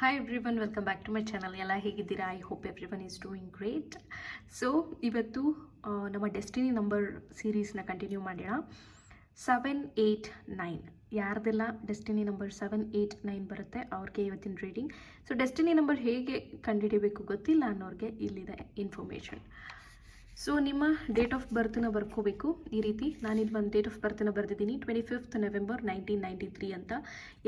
Hi welcome back to my channel ಎಲ್ಲ ಹೇಗಿದ್ದೀರಾ? I hope everyone is doing great so ಇವತ್ತು ನಮ್ಮ destiny number ಸೀರೀಸ್ನ ಕಂಟಿನ್ಯೂ ಮಾಡೋಣ. Seven eight nine ಯಾರ್ದೆಲ್ಲ destiny number seven eight nine ಬರುತ್ತೆ, ಅವ್ರಿಗೆ ಇವತ್ತಿನ ರೀಡಿಂಗ್ ಸೊ ಡೆಸ್ಟಿನಿ ನಂಬರ್ ಹೇಗೆ ಕಂಡುಹಿಡಿಯಬೇಕು ಗೊತ್ತಿಲ್ಲ ಅನ್ನೋರಿಗೆ ಇಲ್ಲಿದೆ ಇನ್ಫಾರ್ಮೇಷನ್ ಸೊ ನಿಮ್ಮ ಡೇಟ್ ಆಫ್ ಬರ್ತ್ನ ಬರ್ಕೋಬೇಕು. ಈ ರೀತಿ ನಾನಿಲ್ಲಿ ಒಂದು ಡೇಟ್ ಆಫ್ ಬರ್ತ್ನ ಬರೆದಿದ್ದೀನಿ twenty fifth November nineteen ninety three ಅಂತ.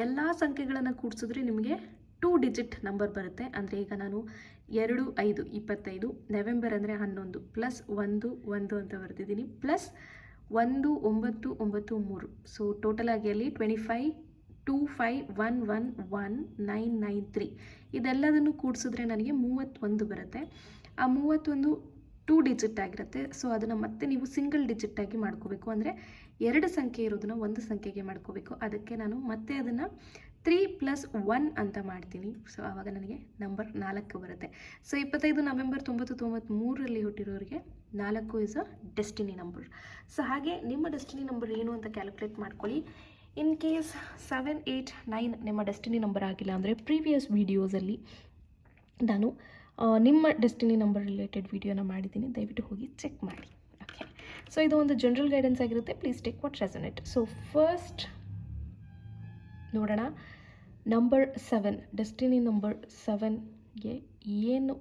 ಎಲ್ಲ ಸಂಖ್ಯೆಗಳನ್ನು ಕೂಡಿಸಿದ್ರೆ ನಿಮಗೆ ಟೂ ಡಿಜಿಟ್ ನಂಬರ್ ಬರುತ್ತೆ. ಅಂದರೆ ಈಗ ನಾನು ಎರಡು, ಐದು, ಇಪ್ಪತ್ತೈದು ನವೆಂಬರ್ ಅಂದರೆ ಹನ್ನೊಂದು ಪ್ಲಸ್ ಒಂದು ಒಂದು ಅಂತ ಬರ್ತಿದ್ದೀನಿ ಪ್ಲಸ್ ಒಂದು, ಒಂಬತ್ತು ಒಂಬತ್ತು, ಮೂರು. ಸೊ ಟೋಟಲ್ ಆಗಿ ಅಲ್ಲಿ twenty five two five one one one nine nine three ಇದೆಲ್ಲದನ್ನು ಕೂಡಿಸಿದ್ರೆ ನನಗೆ ಮೂವತ್ತೊಂದು ಬರುತ್ತೆ. ಆ ಮೂವತ್ತೊಂದು ಟೂ ಡಿಜಿಟ್ ಆಗಿರುತ್ತೆ. ಸೊ ಅದನ್ನು ಮತ್ತೆ ನೀವು ಸಿಂಗಲ್ ಡಿಜಿಟ್ ಆಗಿ ಮಾಡ್ಕೋಬೇಕು. ಅಂದರೆ ಎರಡು ಸಂಖ್ಯೆ ಇರೋದನ್ನ ಒಂದು ಸಂಖ್ಯೆಗೆ ಮಾಡ್ಕೋಬೇಕು. ಅದಕ್ಕೆ ನಾನು ಮತ್ತೆ ಅದನ್ನು ತ್ರೀ ಪ್ಲಸ್ ಒನ್ ಅಂತ ಮಾಡ್ತೀನಿ. ಸೊ ಆವಾಗ ನನಗೆ ನಂಬರ್ ನಾಲ್ಕು ಬರುತ್ತೆ. ಸೊ ಇಪ್ಪತ್ತೈದು ನವೆಂಬರ್ ತೊಂಬತ್ತು ತೊಂಬತ್ತ್ಮೂರರಲ್ಲಿ ಹುಟ್ಟಿರೋರಿಗೆ ನಾಲ್ಕು is a destiny number so ಹಾಗೆ ನಿಮ್ಮ ಡೆಸ್ಟಿನಿ ನಂಬರ್ ಏನು ಅಂತ ಕ್ಯಾಲ್ಕುಲೇಟ್ ಮಾಡ್ಕೊಳ್ಳಿ. In case seven eight nine ನಿಮ್ಮ ಡೆಸ್ಟಿನಿ ನಂಬರ್ ಆಗಿಲ್ಲ ಅಂದರೆ ಪ್ರೀವಿಯಸ್ ವೀಡಿಯೋಸಲ್ಲಿ ನಾನು ನಿಮ್ಮ ಡೆಸ್ಟಿನಿ ನಂಬರ್ ರಿಲೇಟೆಡ್ ವೀಡಿಯೋನ ಮಾಡಿದ್ದೀನಿ. ದಯವಿಟ್ಟು ಹೋಗಿ ಚೆಕ್ ಮಾಡಿ. ಓಕೆ ಸೊ ಇದು ಒಂದು ಜನರಲ್ ಗೈಡೆನ್ಸ್ ಆಗಿರುತ್ತೆ. Please take what resonate so first ನೋಡೋಣ. ನಂಬರ್ ಸೆವೆನ್ ಡೆಸ್ಟಿನಿ ನಂಬರ್ ಸೆವೆನ್ಗೆ ಏನು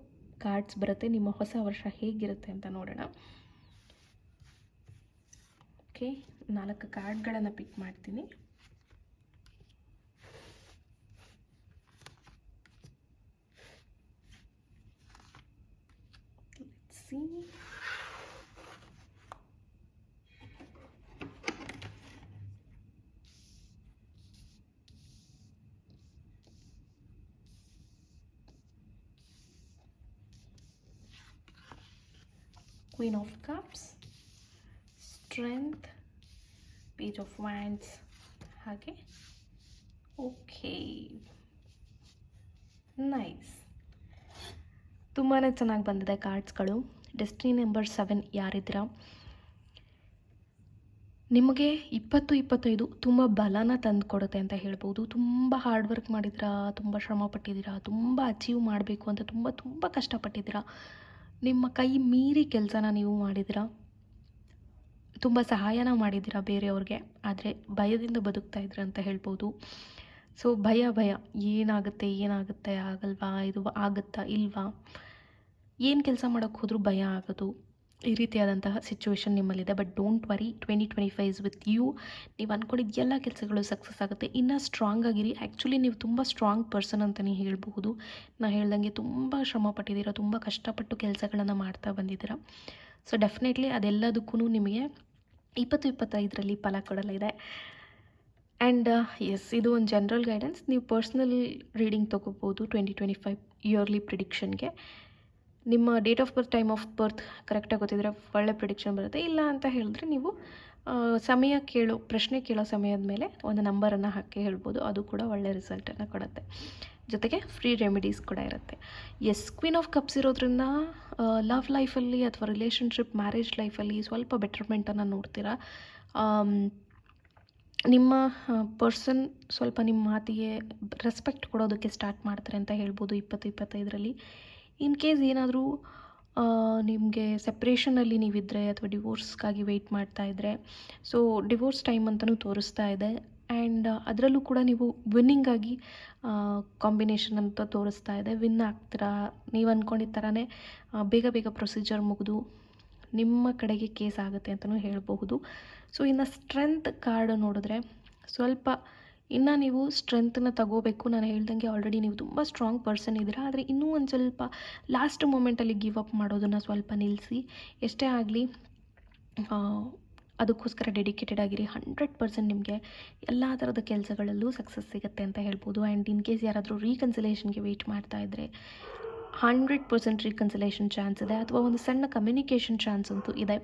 ಕಾರ್ಡ್ಸ್ ಬರುತ್ತೆ? ನಿಮ್ಮ ಹೊಸ ವರ್ಷ ಹೇಗಿರುತ್ತೆ ಅಂತ ನೋಡೋಣ. ಓಕೆ ನಾಲ್ಕು ಕಾರ್ಡ್ಗಳನ್ನು ಪಿಕ್ ಮಾಡ್ತೀನಿ. Queen of Cups, Strength, Page of Wands, ಹಾಗೆ? ಓಕೆ ನೈಸ್ ತುಂಬಾ ಚೆನ್ನಾಗಿ ಬಂದಿದೆ ಕಾರ್ಡ್ಸ್ಗಳು ಡೆಸ್ಟಿನಿ ನಂಬರ್ ಸೆವೆನ್ ಯಾರಿದ್ದೀರಾ? ನಿಮಗೆ ಇಪ್ಪತ್ತು ಇಪ್ಪತ್ತೈದು ತುಂಬ ಬಲನ ತಂದು ಕೊಡುತ್ತೆ ಅಂತ ಹೇಳ್ಬೋದು. ತುಂಬ ಹಾರ್ಡ್ ವರ್ಕ್ ಮಾಡಿದ್ದೀರಾ ತುಂಬ ಶ್ರಮ ಪಟ್ಟಿದ್ದೀರಾ ತುಂಬ ಅಚೀವ್ ಮಾಡಬೇಕು ಅಂತ ತುಂಬ ತುಂಬ ಕಷ್ಟಪಟ್ಟಿದ್ದೀರಾ. ನಿಮ್ಮ ಕೈ ಮೀರಿ ಕೆಲಸನ ನೀವು ಮಾಡಿದಿರ ತುಂಬ ಸಹಾಯನ ಮಾಡಿದ್ದೀರಾ ಬೇರೆಯವ್ರಿಗೆ? ಆದರೆ ಭಯದಿಂದ ಬದುಕ್ತಾ ಇದ್ದೀರಾ ಅಂತ ಹೇಳ್ಬೋದು. ಸೊ ಭಯ ಭಯ. ಏನಾಗುತ್ತೆ ಏನಾಗುತ್ತೆ? ಆಗಲ್ವಾ? ಇದು ಆಗುತ್ತಾ, ಇಲ್ವಾ? ಏನು ಕೆಲಸ ಮಾಡೋಕ್ಕೆ ಹೋದರೂ ಭಯ ಆಗೋದು. ಈ ರೀತಿಯಾದಂತಹ situation ನಿಮ್ಮಲ್ಲಿದೆ. But don't worry twenty twenty five's with you ನೀವು ಅಂದ್ಕೊಂಡಿದ್ದ ಎಲ್ಲ ಕೆಲಸಗಳು ಸಕ್ಸಸ್ ಆಗುತ್ತೆ. ಇನ್ನೂ ಸ್ಟ್ರಾಂಗ್ ಆಗಿರಿ. ಆ್ಯಕ್ಚುಲಿ ನೀವು ತುಂಬ ಸ್ಟ್ರಾಂಗ್ ಪರ್ಸನ್ ಅಂತಲೇ ಹೇಳಬಹುದು. ನಾನು ಹೇಳ್ದಂಗೆ ತುಂಬ ಶ್ರಮ ಪಟ್ಟಿದ್ದೀರಾ, ತುಂಬ ಕಷ್ಟಪಟ್ಟು ಕೆಲಸಗಳನ್ನು ಮಾಡ್ತಾ ಬಂದಿದ್ದೀರಾ. ಸೊ ಡೆಫಿನೆಟ್ಲಿ ಅದೆಲ್ಲದಕ್ಕೂ ನಿಮಗೆ ಇಪ್ಪತ್ತು ಇಪ್ಪತ್ತೈದರಲ್ಲಿ ಫಲ ಕೊಡಲಿದೆ. ಆ್ಯಂಡ್ ಎಸ್ ಇದು ಒಂದು ಜನರಲ್ ಗೈಡೆನ್ಸ್ ನೀವು ಪರ್ಸ್ನಲ್ ರೀಡಿಂಗ್ ತೊಗೋಬೋದು ಟ್ವೆಂಟಿ ಟ್ವೆಂಟಿ ಫೈವ್ ಇಯರ್ಲಿ ಪ್ರಿಡಿಕ್ಷನ್ಗೆ ನಿಮ್ಮ date of birth time of birth ಕರೆಕ್ಟಾಗಿ ಗೊತ್ತಿದ್ರೆ ಒಳ್ಳೆ ಪ್ರಿಡಿಕ್ಷನ್ ಬರುತ್ತೆ. ಇಲ್ಲ ಅಂತ ಹೇಳಿದ್ರೆ ನೀವು ಸಮಯ ಕೇಳೋ, ಪ್ರಶ್ನೆ ಕೇಳೋ ಸಮಯದ ಮೇಲೆ ಒಂದು ನಂಬರನ್ನು ಹಾಕಿ ಹೇಳ್ಬೋದು. ಅದು ಕೂಡ ಒಳ್ಳೆ ರಿಸಲ್ಟನ್ನು ಕೊಡುತ್ತೆ. ಜೊತೆಗೆ ಫ್ರೀ ರೆಮಿಡೀಸ್ ಕೂಡ ಇರುತ್ತೆ. ಎಸ್ ಕ್ವೀನ್ ಆಫ್ ಕಪ್ಸ್ ಇರೋದ್ರಿಂದ ಲವ್ ಲೈಫಲ್ಲಿ ಅಥವಾ ರಿಲೇಷನ್ಶಿಪ್ ಮ್ಯಾರೇಜ್ ಲೈಫಲ್ಲಿ ಸ್ವಲ್ಪ ಬೆಟರ್ಮೆಂಟನ್ನು ನೋಡ್ತೀರಾ? ನಿಮ್ಮ ಪರ್ಸನ್ ಸ್ವಲ್ಪ ನಿಮ್ಮ ಮಾತಿಗೆ ರೆಸ್ಪೆಕ್ಟ್ ಕೊಡೋದಕ್ಕೆ ಸ್ಟಾರ್ಟ್ ಮಾಡ್ತಾರೆ ಅಂತ ಹೇಳ್ಬೋದು ಇಪ್ಪತ್ತು ಇಪ್ಪತ್ತೈದರಲ್ಲಿ. ಇನ್ ಕೇಸ್ ಏನಾದರೂ ನಿಮಗೆ ಸೆಪ್ರೇಷನಲ್ಲಿ ನೀವಿದ್ದರೆ ಅಥವಾ ಡಿವೋರ್ಸ್ಗಾಗಿ ವೆಯ್ಟ್ ಮಾಡ್ತಾ ಇದ್ದರೆ ಸೊ ಡಿವೋರ್ಸ್ ಟೈಮ್ ಅಂತಲೂ ತೋರಿಸ್ತಾ ಇದೆ. ಆ್ಯಂಡ್ ಅದರಲ್ಲೂ ಕೂಡ ನೀವು ವಿನ್ನಿಂಗಾಗಿ ಕಾಂಬಿನೇಷನ್ ಅಂತ ತೋರಿಸ್ತಾ ಇದೆ. ವಿನ್ ಆಗ್ತೀರಾ? ನೀವು ಅಂದ್ಕೊಂಡಿದ್ದ ಥರನೇ ಬೇಗ ಬೇಗ ಪ್ರೊಸೀಜರ್ ಮುಗಿದು ನಿಮ್ಮ ಕಡೆಗೆ ಕೇಸ್ ಆಗುತ್ತೆ ಅಂತಲೂ ಹೇಳಬಹುದು. ಸೊ ಇನ್ನು ಸ್ಟ್ರೆಂತ್ ಕಾರ್ಡ್ ನೋಡಿದ್ರೆ, ಸ್ವಲ್ಪ ಇನ್ನು ನೀವು ಸ್ಟ್ರೆಂತನ್ನ ತಗೋಬೇಕು. ನಾನು ಹೇಳ್ದಂಗೆ ಆಲ್ರೆಡಿ ನೀವು ತುಂಬ ಸ್ಟ್ರಾಂಗ್ ಪರ್ಸನ್ ಇದ್ದೀರಾ. ಆದರೆ ಇನ್ನೂ ಒಂದು ಸ್ವಲ್ಪ ಲಾಸ್ಟ್ ಮೂಮೆಂಟಲ್ಲಿ ಗಿವ್ ಅಪ್ ಮಾಡೋದನ್ನು ಸ್ವಲ್ಪ ನಿಲ್ಲಿಸಿ ಎಷ್ಟೇ ಆಗಲಿ ಅದಕ್ಕೋಸ್ಕರ ಡೆಡಿಕೇಟೆಡ್ ಆಗಿರಿ. ಹಂಡ್ರೆಡ್ ಪರ್ಸೆಂಟ್ ನಿಮಗೆ ಎಲ್ಲ ಥರದ ಕೆಲಸಗಳಲ್ಲೂ ಸಕ್ಸಸ್ ಸಿಗುತ್ತೆ ಅಂತ ಹೇಳ್ಬೋದು. ಆ್ಯಂಡ್ ಇನ್ ಕೇಸ್ ಯಾರಾದರೂ ರೀಕನ್ಸಿಲೇಷನ್ಗೆ ವೆಯ್ಟ್ ಮಾಡ್ತಾ ಇದ್ದರೆ ಹಂಡ್ರೆಡ್ ಪರ್ಸೆಂಟ್ ರೀಕನ್ಸಲೇಷನ್ ಚಾನ್ಸ್ ಇದೆ ಅಥವಾ ಒಂದು ಸಣ್ಣ ಕಮ್ಯುನಿಕೇಷನ್ ಚಾನ್ಸ್ ಅಂತೂ ಇದೆ.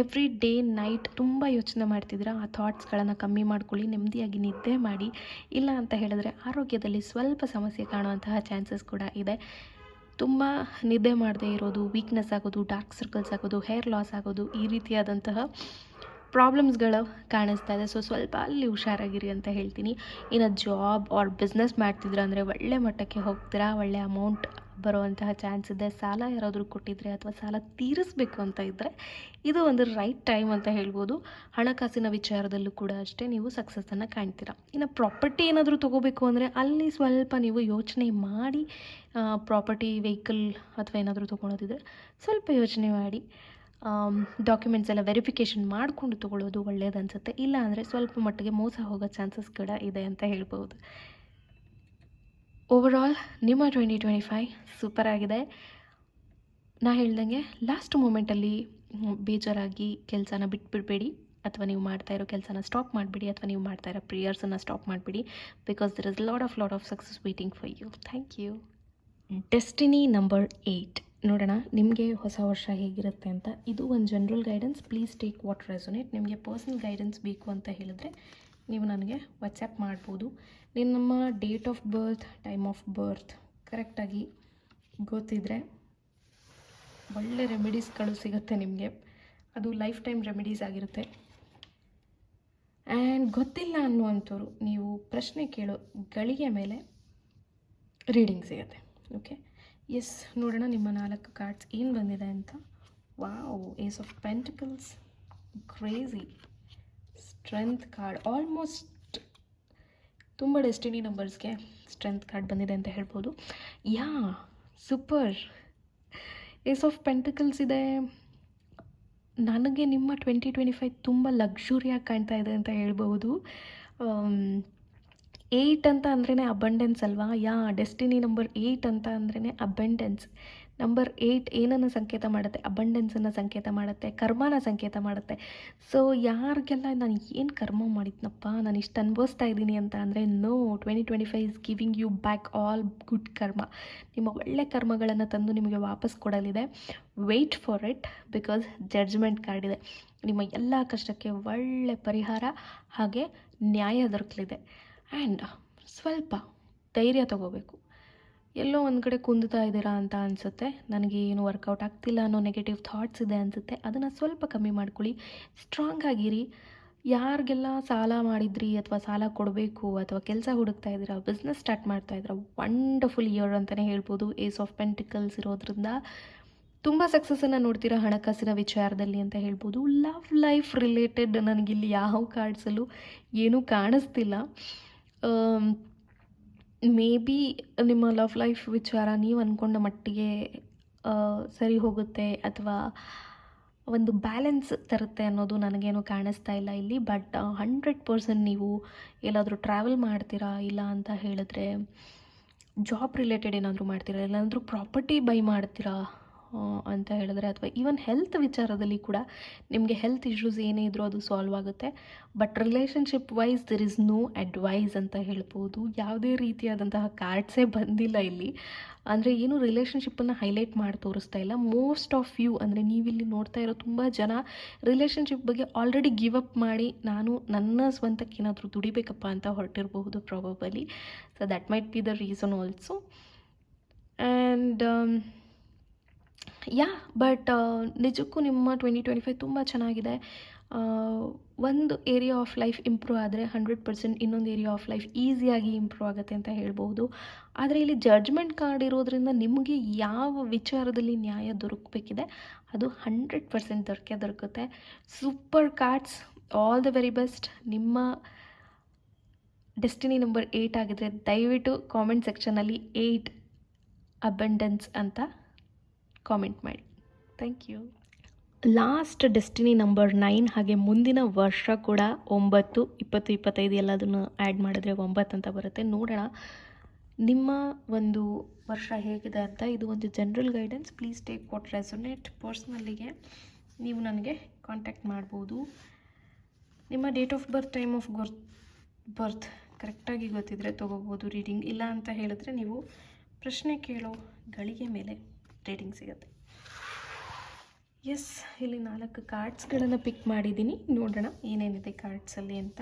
ಎವ್ರಿ ಡೇ ನೈಟ್ ತುಂಬ ಯೋಚನೆ ಮಾಡ್ತಿದ್ದೀರಾ? ಆ ಥಾಟ್ಸ್ಗಳನ್ನು ಕಮ್ಮಿ ಮಾಡ್ಕೊಳ್ಳಿ, ನೆಮ್ಮದಿಯಾಗಿ ನಿದ್ದೆ ಮಾಡಿ. ಇಲ್ಲ ಅಂತ ಹೇಳಿದ್ರೆ ಆರೋಗ್ಯದಲ್ಲಿ ಸ್ವಲ್ಪ ಸಮಸ್ಯೆ ಕಾಣುವಂತಹ ಚಾನ್ಸಸ್ ಕೂಡ ಇದೆ. ತುಂಬ ನಿದ್ದೆ ಮಾಡದೇ ಇರೋದು ವೀಕ್ನೆಸ್ ಆಗೋದು ಡಾರ್ಕ್ ಸರ್ಕಲ್ಸ್ ಆಗೋದು ಹೇರ್ ಲಾಸ್ ಆಗೋದು, ಈ ರೀತಿಯಾದಂತಹ ಪ್ರಾಬ್ಲಮ್ಸ್ಗಳು ಕಾಣಿಸ್ತಾ ಇದೆ. ಸೊ ಸ್ವಲ್ಪ ಅಲ್ಲಿ ಹುಷಾರಾಗಿರಿ ಅಂತ ಹೇಳ್ತೀನಿ. ಇನ್ನು ಜಾಬ್ ಆರ್ ಬಿಸ್ನೆಸ್ ಮಾಡ್ತಿದ್ರ ಅಂದರೆ ಒಳ್ಳೆ ಮಟ್ಟಕ್ಕೆ ಹೋಗ್ತೀರಾ? ಒಳ್ಳೆ ಅಮೌಂಟ್ ಬರುವಂತಹ ಚಾನ್ಸ್ ಇದೆ. ಸಾಲ ಯಾರಾದರೂ ಕೊಟ್ಟಿದ್ರೆ ಅಥವಾ ಸಾಲ ತೀರಿಸಬೇಕು ಅಂತ ಇದ್ದರೆ ಇದು ಒಂದು ರೈಟ್ ಟೈಮ್ ಅಂತ ಹೇಳ್ಬೋದು. ಹಣಕಾಸಿನ ವಿಚಾರದಲ್ಲೂ ಕೂಡ ಅಷ್ಟೇ ನೀವು ಸಕ್ಸಸ್ಸನ್ನು ಕಾಣ್ತೀರಾ. ಇನ್ನು ಪ್ರಾಪರ್ಟಿ ಏನಾದರೂ ತೊಗೋಬೇಕು ಅಂದರೆ ಅಲ್ಲಿ ಸ್ವಲ್ಪ ನೀವು ಯೋಚನೆ ಮಾಡಿ ಪ್ರಾಪರ್ಟಿ ವೆಹಿಕಲ್ ಅಥವಾ ಏನಾದರೂ ತೊಗೊಳೋದಿದ್ರೆ ಸ್ವಲ್ಪ ಯೋಚನೆ ಮಾಡಿ ಡಾಕ್ಯುಮೆಂಟ್ಸ್ ಎಲ್ಲ ವೆರಿಫಿಕೇಷನ್ ಮಾಡಿಕೊಂಡು ತೊಗೊಳ್ಳೋದು ಒಳ್ಳೇದು ಅನಿಸುತ್ತೆ. ಇಲ್ಲ ಅಂದರೆ ಸ್ವಲ್ಪ ಮಟ್ಟಿಗೆ ಮೋಸ ಹೋಗೋ ಚಾನ್ಸಸ್ ಕೂಡ ಇದೆ ಅಂತ ಹೇಳ್ಬೋದು. ಓವರಾಲ್ ನಿಮ್ಮ ಟ್ವೆಂಟಿ ಟ್ವೆಂಟಿ ಫೈವ್ ಸೂಪರ್ ಆಗಿದೆ. ನಾ ಹೇಳ್ದಂಗೆ ಲಾಸ್ಟ್ ಮೂಮೆಂಟಲ್ಲಿ ಬೇಜಾರಾಗಿ ಕೆಲಸನ ಬಿಟ್ಬಿಡಬೇಡಿ, ಅಥವಾ ನೀವು ಮಾಡ್ತಾ ಇರೋ ಕೆಲಸನ ಸ್ಟಾಪ್ ಮಾಡಿಬಿಡಿ, ಅಥವಾ ನೀವು ಮಾಡ್ತಾ ಇರೋ ಪ್ರೇಯರ್ಸನ್ನು ಸ್ಟಾಪ್ ಮಾಡಿಬಿಡಿ because there is load of load of success waiting for you thank you destiny number eight ನೋಡೋಣ, ನಿಮಗೆ ಹೊಸ ವರ್ಷ ಹೇಗಿರುತ್ತೆ ಅಂತ. ಇದು ಒಂದು general guidance please take what resonate ನಿಮಗೆ ಪರ್ಸ್ನಲ್ ಗೈಡೆನ್ಸ್ ಬೇಕು ಅಂತ ಹೇಳಿದ್ರೆ ನೀವು ನನಗೆ ವಾಟ್ಸಪ್ ಮಾಡ್ಬೋದು. ನಿಮ್ಮ date of birth time of birth ಕರೆಕ್ಟಾಗಿ ಗೊತ್ತಿದ್ದರೆ ಒಳ್ಳೆ ರೆಮಿಡೀಸ್ಗಳು ಸಿಗುತ್ತೆ ನಿಮಗೆ. ಅದು ಲೈಫ್ ಟೈಮ್ ರೆಮಿಡೀಸ್ ಆಗಿರುತ್ತೆ. ಆ್ಯಂಡ್ ಗೊತ್ತಿಲ್ಲ ಅನ್ನುವಂಥವ್ರು, ನೀವು ಪ್ರಶ್ನೆ ಕೇಳೋ ಗಳಿಗೆ ಮೇಲೆ ರೀಡಿಂಗ್ ಸಿಗುತ್ತೆ. ಓಕೆ ಎಸ್ ನೋಡೋಣ ನಿಮ್ಮ ನಾಲ್ಕು ಕಾರ್ಡ್ಸ್ ಏನು ಬಂದಿದೆ ಅಂತ. Wow ace of pentacles crazy strength card almost ತುಂಬ ಡೆಸ್ಟಿನಿ ನಂಬರ್ಸ್ಗೆ ಸ್ಟ್ರೆಂತ್ ಕಾರ್ಡ್ ಬಂದಿದೆ ಅಂತ ಹೇಳ್ಬೋದು. Yeah super ace of pentacles ಇದೆ. ನನಗೆ ನಿಮ್ಮ ಟ್ವೆಂಟಿ ಟ್ವೆಂಟಿ ಫೈವ್ ತುಂಬ ಲಕ್ಸುರಿಯಾಗಿ ಕಾಣ್ತಾ ಇದೆ ಅಂತ ಹೇಳ್ಬೋದು. ಏಯ್ಟ್ ಅಂತ ಅಂದ್ರೇ ಅಬಂಡೆನ್ಸ್ ಅಲ್ವಾ? ಯಾ ಡೆಸ್ಟಿನಿ ನಂಬರ್ ಏಯ್ಟ್ ಅಂತ ಅಂದ್ರೇ ಅಬಂಡೆನ್ಸ್ ನಂಬರ್ ಏಯ್ಟ್ ಏನನ್ನು ಸಂಕೇತ ಮಾಡುತ್ತೆ? ಅಬಂಡೆನ್ಸನ್ನು ಸಂಕೇತ ಮಾಡುತ್ತೆ, ಕರ್ಮನ ಸಂಕೇತ ಮಾಡುತ್ತೆ. ಸೊ ಯಾರಿಗೆಲ್ಲ ನಾನು ಏನು ಕರ್ಮ ಮಾಡಿದ್ನಪ್ಪ, ನಾನು ಇಷ್ಟು ಅನುಭವಿಸ್ತಾ ಇದ್ದೀನಿ ಅಂತ ಅಂದರೆ no twenty twenty five is giving you back all good karma ನಿಮ್ಮ ಒಳ್ಳೆ ಕರ್ಮಗಳನ್ನು ತಂದು ನಿಮಗೆ ವಾಪಸ್ ಕೊಡಲಿದೆ. Wait for it because judgement card ಇದೆ. ನಿಮ್ಮ ಎಲ್ಲ ಕಷ್ಟಕ್ಕೆ ಒಳ್ಳೆ ಪರಿಹಾರ ಹಾಗೆ ನ್ಯಾಯ ದೊರಕಲಿದೆ. ಆ್ಯಂಡ್ ಸ್ವಲ್ಪ ಧೈರ್ಯ ತಗೋಬೇಕು. ಎಲ್ಲೋ ಒಂದು ಕಡೆ ಕುಂದುತ್ತಾ ಇದ್ದೀರಾ ಅಂತ ಅನಿಸುತ್ತೆ. ನನಗೆ ಏನು ವರ್ಕೌಟ್ ಆಗ್ತಿಲ್ಲ ಅನ್ನೋ ನೆಗೆಟಿವ್ ಥಾಟ್ಸ್ ಇದೆ ಅನಿಸುತ್ತೆ. ಅದನ್ನು ಸ್ವಲ್ಪ ಕಮ್ಮಿ ಮಾಡ್ಕೊಳ್ಳಿ. ಸ್ಟ್ರಾಂಗ್ ಆಗಿರಿ. ಯಾರಿಗೆಲ್ಲ ಸಾಲ ಮಾಡಿದ್ರಿ ಅಥವಾ ಸಾಲ ಕೊಡಬೇಕು ಅಥವಾ ಕೆಲಸ ಹುಡುಕ್ತಾ ಇದ್ದೀರಾ ಬಿಸ್ನೆಸ್ ಸ್ಟಾರ್ಟ್ ಮಾಡ್ತಾ ಇದ್ದೀರಾ ವಂಡರ್ಫುಲ್ ಇಯರ್ ಅಂತಲೇ ಹೇಳ್ಬೋದು. ಏಸ್ ಆಫ್ ಪೆಂಟಿಕಲ್ಸ್ ಇರೋದ್ರಿಂದ ತುಂಬ ಸಕ್ಸಸ್ಸನ್ನು ನೋಡ್ತೀರಾ ಹಣಕಾಸಿನ ವಿಚಾರದಲ್ಲಿ ಅಂತ ಹೇಳ್ಬೋದು. ಲವ್ ಲೈಫ್ ರಿಲೇಟೆಡ್ ನನಗಿಲ್ಲಿ ಯಾವ ಕಾರ್ಡ್ಸಲ್ಲೂ ಏನೂ ಕಾಣಿಸ್ತಿಲ್ಲ. ಮೇ ಬಿ ನಿಮ್ಮ ಲವ್ ಲೈಫ್ ವಿಚಾರ ನೀವು ಅಂದ್ಕೊಂಡ ಮಟ್ಟಿಗೆ ಸರಿ ಹೋಗುತ್ತೆ ಅಥವಾ ಒಂದು ಬ್ಯಾಲೆನ್ಸ್ ತರುತ್ತೆ ಅನ್ನೋದು ನನಗೇನು ಕಾಣಿಸ್ತಾ ಇಲ್ಲ ಇಲ್ಲಿ. ಬಟ್ ಹಂಡ್ರೆಡ್ ಪರ್ಸೆಂಟ್ ನೀವು ಎಲ್ಲಾದರೂ ಟ್ರಾವೆಲ್ ಮಾಡ್ತೀರಾ ಇಲ್ಲ ಅಂತ ಹೇಳಿದ್ರೆ ಜಾಬ್ ರಿಲೇಟೆಡ್ ಏನಾದರೂ ಮಾಡ್ತೀರಾ? ಇಲ್ಲಾಂದರೂ ಪ್ರಾಪರ್ಟಿ ಬೈ ಮಾಡ್ತೀರಾ? ಅಂತ ಹೇಳಿದ್ರೆ ಅಥವಾ ಈವನ್ ಹೆಲ್ತ್ ವಿಚಾರದಲ್ಲಿ ಕೂಡ ನಿಮಗೆ ಹೆಲ್ತ್ ಇಶ್ಯೂಸ್ ಏನೇ ಇದ್ರೂ ಅದು ಸಾಲ್ವ್ ಆಗುತ್ತೆ. But relationship wise there is no advice ಅಂತ ಹೇಳ್ಬೋದು. ಯಾವುದೇ ರೀತಿಯಾದಂತಹ ಕಾರ್ಡ್ಸೇ ಬಂದಿಲ್ಲ ಇಲ್ಲಿ. ಅಂದರೆ ಏನು ರಿಲೇಷನ್ಶಿಪ್ಪನ್ನು ಹೈಲೈಟ್ ಮಾಡಿ ತೋರಿಸ್ತಾ ಇಲ್ಲ. ಮೋಸ್ಟ್ ಆಫ್ ಯು ಅಂದರೆ ನೀವಿಲ್ಲಿ ನೋಡ್ತಾ ಇರೋ ತುಂಬ ಜನ ರಿಲೇಷನ್ಶಿಪ್ ಬಗ್ಗೆ ಆಲ್ರೆಡಿ ಗಿವ್ ಅಪ್ ಮಾಡಿ ನಾನು ನನ್ನ ಸ್ವಂತಕ್ಕೆ ಏನಾದರೂ ದುಡಿಬೇಕಪ್ಪ ಅಂತ ಹೊರಟಿರಬಹುದು probably so that might be the reason also and yeah but ನಿಜಕ್ಕೂ ನಿಮ್ಮ ಟ್ವೆಂಟಿ ಟ್ವೆಂಟಿ ಫೈವ್ ತುಂಬ ಚೆನ್ನಾಗಿದೆ. ಒಂದು ಏರಿಯಾ ಆಫ್ ಲೈಫ್ ಇಂಪ್ರೂವ್ ಆದರೆ ಹಂಡ್ರೆಡ್ ಪರ್ಸೆಂಟ್ ಇನ್ನೊಂದು ಏರಿಯಾ ಆಫ್ ಲೈಫ್ ಈಸಿಯಾಗಿ ಇಂಪ್ರೂವ್ ಆಗುತ್ತೆ ಅಂತ ಹೇಳ್ಬೋದು ಆದರೆ ಇಲ್ಲಿ ಜಡ್ಜ್ಮೆಂಟ್ ಕಾರ್ಡ್ ಇರೋದ್ರಿಂದ ನಿಮಗೆ ಯಾವ ವಿಚಾರದಲ್ಲಿ ನ್ಯಾಯ ದೊರಕಬೇಕಿದೆ, ಅದು ಹಂಡ್ರೆಡ್ ಪರ್ಸೆಂಟ್ ದೊರಕೆ ದೊರಕುತ್ತೆ. Super cards all the very best ನಿಮ್ಮ ಡೆಸ್ಟಿನಿ ನಂಬರ್ ಏಯ್ಟ್ ಆಗಿದ್ರೆ ದಯವಿಟ್ಟು ಕಾಮೆಂಟ್ ಸೆಕ್ಷನಲ್ಲಿ ಏಯ್ಟ್ ಅಬಂಡೆನ್ಸ್ ಅಂತ ಕಾಮೆಂಟ್ ಮಾಡಿ. Thank you last destiny number nine ಹಾಗೆ ಮುಂದಿನ ವರ್ಷ ಕೂಡ ಒಂಬತ್ತು, ಇಪ್ಪತ್ತು, ಇಪ್ಪತ್ತೈದು ಎಲ್ಲದನ್ನು ಆ್ಯಡ್ ಮಾಡಿದ್ರೆ ಒಂಬತ್ತು ಅಂತ ಬರುತ್ತೆ. ನೋಡೋಣ, ನಿಮ್ಮ ಒಂದು ವರ್ಷ ಹೇಗಿದೆ ಅಂತ. ಇದು ಒಂದು general guidance please take what resonate ಪರ್ಸ್ನಲ್ಲಿಗೆ ನೀವು ನನಗೆ ಕಾಂಟ್ಯಾಕ್ಟ್ ಮಾಡ್ಬೋದು. ನಿಮ್ಮ date of birth time of ಗೊರ್ birth ಕರೆಕ್ಟಾಗಿ ಗೊತ್ತಿದ್ದರೆ ತೊಗೋಬೋದು ರೀಡಿಂಗ್ ಇಲ್ಲ ಅಂತ ಹೇಳಿದ್ರೆ ನೀವು ಪ್ರಶ್ನೆ ಕೇಳೋ ಗಳಿಗೆ ಮೇಲೆ ರೀಡಿಂಗ್ ಸಿಗುತ್ತೆ. ಎಸ್ ಇಲ್ಲಿ ನಾಲ್ಕು ಕಾರ್ಡ್ಸ್ಗಳನ್ನು ಪಿಕ್ ಮಾಡಿದ್ದೀನಿ. ನೋಡೋಣ ಏನೇನಿದೆ ಕಾರ್ಡ್ಸಲ್ಲಿ ಅಂತ.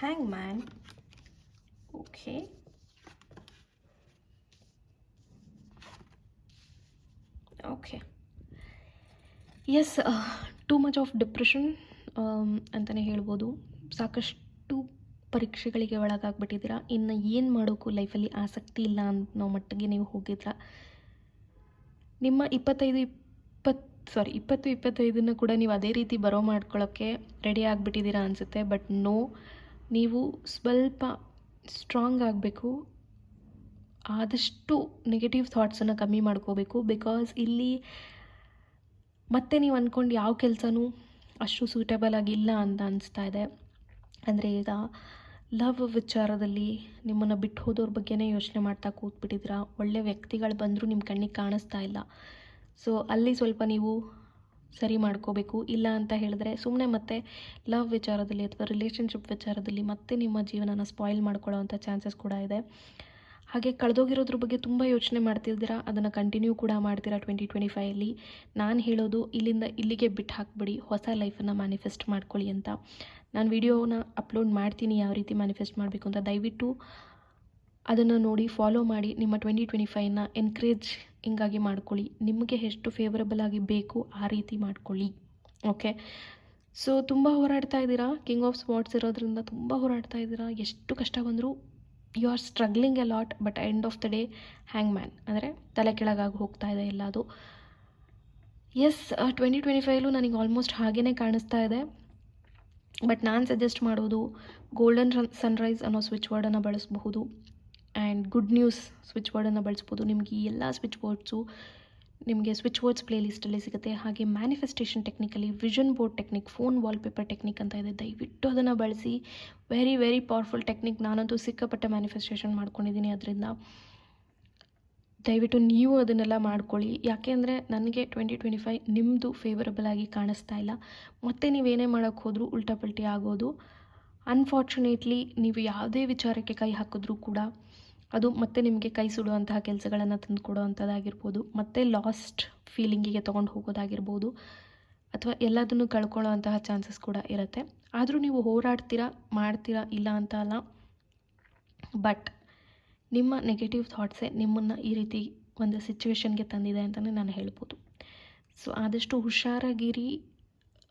Hang man okay okay yes too much of depression ಅಂತಲೇ ಹೇಳ್ಬೋದು. ಸಾಕಷ್ಟು ಪರೀಕ್ಷೆಗಳಿಗೆ ಒಳಗಾಗ್ಬಿಟ್ಟಿದ್ದೀರಾ? ಇನ್ನು ಏನು ಮಾಡೋಕ್ಕೂ ಲೈಫಲ್ಲಿ ಆಸಕ್ತಿ ಇಲ್ಲ ಅನ್ನೋ ಮಟ್ಟಿಗೆ ನೀವು ಹೋಗಿದ್ರ ನಿಮ್ಮ ಇಪ್ಪತ್ತೈದು ಇಪ್ಪತ್ತು ಸಾರಿ ಇಪ್ಪತ್ತು ಇಪ್ಪತ್ತೈದನ್ನು ಕೂಡ ನೀವು ಅದೇ ರೀತಿ ಬರೋ ಮಾಡ್ಕೊಳ್ಳೋಕ್ಕೆ ರೆಡಿ ಆಗಿಬಿಟ್ಟಿದ್ದೀರಾ ಅನಿಸುತ್ತೆ. ಬಟ್ ನೋ ನೀವು ಸ್ವಲ್ಪ ಸ್ಟ್ರಾಂಗ್ ಆಗಬೇಕು. ಆದಷ್ಟು ನೆಗೆಟಿವ್ ಥಾಟ್ಸನ್ನು ಕಮ್ಮಿ ಮಾಡ್ಕೋಬೇಕು. ಬಿಕಾಸ್ ಇಲ್ಲಿ ಮತ್ತೆ ನೀವು ಅಂದ್ಕೊಂಡು ಯಾವ ಕೆಲಸನೂ ಅಷ್ಟು ಸೂಟೇಬಲ್ ಆಗಿಲ್ಲ ಅಂತ ಅನಿಸ್ತಾ ಇದೆ. ಅಂದರೆ ಈಗ ಲವ್ ವಿಚಾರದಲ್ಲಿ ನಿಮ್ಮನ್ನು ಬಿಟ್ಟು ಹೋದವ್ರ ಬಗ್ಗೆನೇ ಯೋಚನೆ ಮಾಡ್ತಾ ಕೂತ್ಬಿಟ್ಟಿದ್ದೀರಾ? ಒಳ್ಳೆ ವ್ಯಕ್ತಿಗಳು ಬಂದರೂ ನಿಮ್ಮ ಕಣ್ಣಿಗೆ ಕಾಣಿಸ್ತಾ ಇಲ್ಲ. ಸೊ ಅಲ್ಲಿ ಸ್ವಲ್ಪ ನೀವು ಸರಿ ಮಾಡ್ಕೋಬೇಕು. ಇಲ್ಲ ಅಂತ ಹೇಳಿದ್ರೆ ಸುಮ್ಮನೆ ಮತ್ತೆ ಲವ್ ವಿಚಾರದಲ್ಲಿ ಅಥವಾ ರಿಲೇಷನ್ಶಿಪ್ ವಿಚಾರದಲ್ಲಿ ಮತ್ತೆ ನಿಮ್ಮ ಜೀವನನ ಸ್ಪಾಯಿಲ್ ಮಾಡ್ಕೊಳ್ಳೋವಂಥ ಚಾನ್ಸಸ್ ಕೂಡ ಇದೆ. ಹಾಗೆ ಕಳೆದೋಗಿರೋದ್ರ ಬಗ್ಗೆ ತುಂಬ ಯೋಚನೆ ಮಾಡ್ತಿದ್ದೀರಾ? ಅದನ್ನು ಕಂಟಿನ್ಯೂ ಕೂಡ ಮಾಡ್ತೀರಾ ಟ್ವೆಂಟಿ ಟ್ವೆಂಟಿ ಫೈವಲ್ಲಿ ನಾನು ಹೇಳೋದು ಇಲ್ಲಿಂದ ಇಲ್ಲಿಗೆ ಬಿಟ್ಟು ಹಾಕ್ಬಿಡಿ. ಹೊಸ ಲೈಫನ್ನು ಮ್ಯಾನಿಫೆಸ್ಟ್ ಮಾಡ್ಕೊಳ್ಳಿ ಅಂತ. ನಾನು ವಿಡಿಯೋನ ಅಪ್ಲೋಡ್ ಮಾಡ್ತೀನಿ ಯಾವ ರೀತಿ ಮ್ಯಾನಿಫೆಸ್ಟ್ ಮಾಡಬೇಕು ಅಂತ, ದಯವಿಟ್ಟು ಅದನ್ನು ನೋಡಿ ಫಾಲೋ ಮಾಡಿ, ನಿಮ್ಮ ಟ್ವೆಂಟಿ ಟ್ವೆಂಟಿ ಫೈವ್ನ ಎನ್ಕರೇಜ್ ಹಿಂಗಾಗಿ ಮಾಡ್ಕೊಳ್ಳಿ. ನಿಮಗೆ ಎಷ್ಟು ಫೇವರಬಲ್ ಆಗಿ ಬೇಕು ಆ ರೀತಿ ಮಾಡ್ಕೊಳ್ಳಿ. ಓಕೆ ಸೊ ತುಂಬ ಹೋರಾಡ್ತಾ ಇದ್ದೀರಾ? ಕಿಂಗ್ ಆಫ್ ಸ್ಪಾಟ್ಸ್ ಇರೋದ್ರಿಂದ ತುಂಬ ಹೋರಾಡ್ತಾ ಇದ್ದೀರಾ? ಎಷ್ಟು ಕಷ್ಟ ಬಂದರೂ you are struggling a lot but end of the day hang man ಅಂದರೆ ತಲೆ ಕೆಳಗಾಗಿ ಹೋಗ್ತಾ ಇದೆ ಎಲ್ಲ ಅದು ಎಸ್ ಟ್ವೆಂಟಿ ಟ್ವೆಂಟಿ ಫೈವ್ಲು ನನಗೆ ಆಲ್ಮೋಸ್ಟ್ ಹಾಗೇ ಕಾಣಿಸ್ತಾ ಇದೆ. ಬಟ್ ನಾನು ಸಜೆಸ್ಟ್ ಮಾಡೋದು ಗೋಲ್ಡನ್ ರನ್ ಸನ್ರೈಸ್ ಅನ್ನೋ ಸ್ವಿಚ್ ವರ್ಡನ್ನು ಬಳಸಬಹುದು. ಆ್ಯಂಡ್ ಗುಡ್ ನ್ಯೂಸ್ ಸ್ವಿಚ್ ವರ್ಡನ್ನು ಬಳಸ್ಬೋದು ನಿಮಗೆ ಈ ಎಲ್ಲ ಸ್ವಿಚ್ ವರ್ಡ್ಸು ನಿಮಗೆ ಸ್ವಿಚ್ ವರ್ಡ್ಸ್ ಪ್ಲೇ ಲಿಸ್ಟಲ್ಲಿ ಸಿಗುತ್ತೆ. ಹಾಗೆ manifestation technically vision board technique phone wallpaper technique ಅಂತ ಇದೆ. ದಯವಿಟ್ಟು ಅದನ್ನು ಬಳಸಿ. ವೆರಿ ವೆರಿ ಪವರ್ಫುಲ್ ಟೆಕ್ನಿಕ್ ನಾನಂತೂ ಸಿಕ್ಕಾಪಟ್ಟೆ ಮ್ಯಾನಿಫೆಸ್ಟೇಷನ್ ಮಾಡ್ಕೊಂಡಿದ್ದೀನಿ ಅದರಿಂದ ದಯವಿಟ್ಟು ನೀವು ಅದನ್ನೆಲ್ಲ ಮಾಡ್ಕೊಳ್ಳಿ. ಯಾಕೆ ಅಂದರೆ ನನಗೆ ಟ್ವೆಂಟಿ ಟ್ವೆಂಟಿ ಫೈವ್ ನಿಮ್ಮದು ಫೇವರಬಲ್ ಆಗಿ ಕಾಣಿಸ್ತಾ ಇಲ್ಲ. ಮತ್ತು ನೀವೇನೇ ಮಾಡೋಕ್ಕೆ ಹೋದರೂ ಉಲ್ಟಾ ಪಲ್ಟಿ ಆಗೋದು. ಅನ್ಫಾರ್ಚುನೇಟ್ಲಿ ನೀವು ಯಾವುದೇ ವಿಚಾರಕ್ಕೆ ಕೈ ಹಾಕಿದ್ರೂ ಕೂಡ ಅದು ಮತ್ತೆ ನಿಮಗೆ ಕೈ ಸುಡುವಂತಹ ಕೆಲಸಗಳನ್ನು ತಂದು ಕೊಡುವಂಥದ್ದಾಗಿರ್ಬೋದು ಮತ್ತೆ ಲಾಸ್ಟ್ ಫೀಲಿಂಗಿಗೆ ತೊಗೊಂಡು ಹೋಗೋದಾಗಿರ್ಬೋದು. ಅಥವಾ ಎಲ್ಲದನ್ನು ಕಳ್ಕೊಳ್ಳೋ ಅಂತಹ ಚಾನ್ಸಸ್ ಕೂಡ ಇರುತ್ತೆ. ಆದರೂ ನೀವು ಹೋರಾಡ್ತೀರಾ, ಮಾಡ್ತೀರಾ, ಇಲ್ಲ ಅಂತ ಅಲ್ಲ. ಬಟ್ ನಿಮ್ಮ ನೆಗೆಟಿವ್ ಥಾಟ್ಸೇ ನಿಮ್ಮನ್ನು ಈ ರೀತಿ ಒಂದು ಸಿಚುವೇಶನ್ಗೆ ತಂದಿದೆ ಅಂತಲೇ ನಾನು ಹೇಳ್ಬೋದು. ಸೊ ಆದಷ್ಟು ಹುಷಾರಾಗಿರಿ.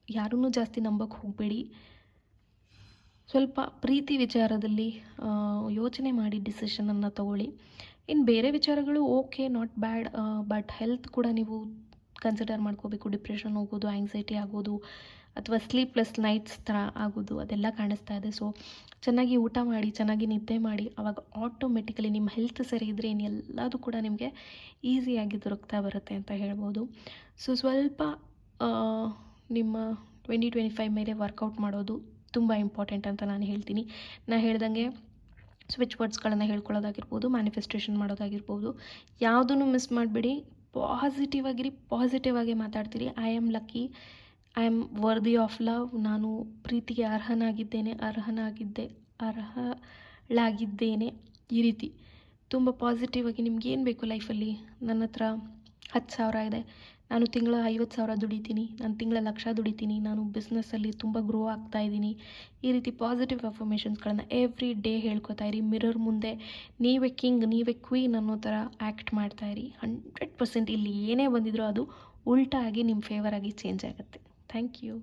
ಯಾರನ್ನೂ ಜಾಸ್ತಿ ನಂಬಕ್ಕೆ ಹೋಗಬೇಡಿ. ಸ್ವಲ್ಪ ಪ್ರೀತಿ ವಿಚಾರದಲ್ಲಿ ಯೋಚನೆ ಮಾಡಿ ಡಿಸಿಷನನ್ನು ತಗೊಳ್ಳಿ. ಇನ್ನು ಬೇರೆ ವಿಚಾರಗಳು okay not bad but health ಕೂಡ ನೀವು ಕನ್ಸಿಡರ್ ಮಾಡ್ಕೋಬೇಕು. ಡಿಪ್ರೆಷನ್ ಹೋಗೋದು ಆ್ಯಂಗ್ಸೈಟಿ ಆಗೋದು ಅಥವಾ ಸ್ಲೀಪ್ಲೆಸ್ ನೈಟ್ಸ್ ಥರ ಆಗೋದು, ಅದೆಲ್ಲ ಕಾಣಿಸ್ತಾ ಇದೆ. ಸೊ ಚೆನ್ನಾಗಿ ಊಟ ಮಾಡಿ, ಚೆನ್ನಾಗಿ ನಿದ್ದೆ ಮಾಡಿ ಆವಾಗ ಆಟೋಮೆಟಿಕಲಿ ನಿಮ್ಮ ಹೆಲ್ತ್ ಸರಿ ಇದ್ದರೆ ಇನ್ನೆಲ್ಲದೂ ಕೂಡ ನಿಮಗೆ ಈಸಿಯಾಗಿ ದೊರಕ್ತಾ ಬರುತ್ತೆ ಅಂತ ಹೇಳ್ಬೋದು. ಸೊ ಸ್ವಲ್ಪ ನಿಮ್ಮ ಟ್ವೆಂಟಿ ಟ್ವೆಂಟಿ ಫೈವ್ ಮೇಲೆ ವರ್ಕೌಟ್ ಮಾಡೋದು ತುಂಬ ಇಂಪಾರ್ಟೆಂಟ್ ಅಂತ ನಾನು ಹೇಳ್ತೀನಿ. ನಾನು ಹೇಳ್ದಂಗೆ ಸ್ವಿಚ್ ವರ್ಡ್ಸ್ಗಳನ್ನು ಹೇಳ್ಕೊಳ್ಳೋದಾಗಿರ್ಬೋದು ಮ್ಯಾನಿಫೆಸ್ಟೇಷನ್ ಮಾಡೋದಾಗಿರ್ಬೋದು. ಯಾವುದನ್ನು ಮಿಸ್ ಮಾಡಿಬಿಡಿ ಪಾಸಿಟಿವ್ ಆಗಿರಿ ಪಾಸಿಟಿವ್ ಆಗಿ ಮಾತಾಡ್ತೀರಿ. I am lucky I am worthy of love ನಾನು ಪ್ರೀತಿಗೆ ಅರ್ಹನಾಗಿದ್ದೇನೆ, ಅರ್ಹನಾಗಿದ್ದೆ, ಅರ್ಹಳಾಗಿದ್ದೇನೆ. ಈ ರೀತಿ ತುಂಬ ಪಾಸಿಟಿವ್ ಆಗಿ ನಿಮ್ಗೆ ಏನು ಬೇಕು ಲೈಫಲ್ಲಿ ನನ್ನ ಹತ್ರ ಹತ್ತು ಸಾವಿರ ಇದೆ. ನಾನು ತಿಂಗಳ ಐವತ್ತು ಸಾವಿರ ದುಡಿತೀನಿ. ನಾನು ತಿಂಗಳ ಲಕ್ಷ ದುಡಿತೀನಿ. ನಾನು ಬಿಸ್ನೆಸ್ಸಲ್ಲಿ ತುಂಬ ಗ್ರೋ ಆಗ್ತಾ ಇದ್ದೀನಿ. ಈ ರೀತಿ ಪಾಸಿಟಿವ್ ಅಫರ್ಮೇಷನ್ಸ್ಗಳನ್ನು ಎವ್ರಿ ಡೇ ಹೇಳ್ಕೊತಾ ಇರಿ. ಮಿರರ್ ಮುಂದೆ ನೀವೇ ಕಿಂಗ್ ನೀವೇ ಕ್ವೀನ್ ಅನ್ನೋ ಥರ ಆ್ಯಕ್ಟ್ ಮಾಡ್ತಾ ಇರಿ. ಹಂಡ್ರೆಡ್ ಪರ್ಸೆಂಟ್ ಇಲ್ಲಿ ಏನೇ ಬಂದಿದ್ರೂ ಅದು ಉಲ್ಟಾ ಆಗಿ ನಿಮ್ಮ ಫೇವರಾಗಿ ಚೇಂಜ್ ಆಗುತ್ತೆ. Thank you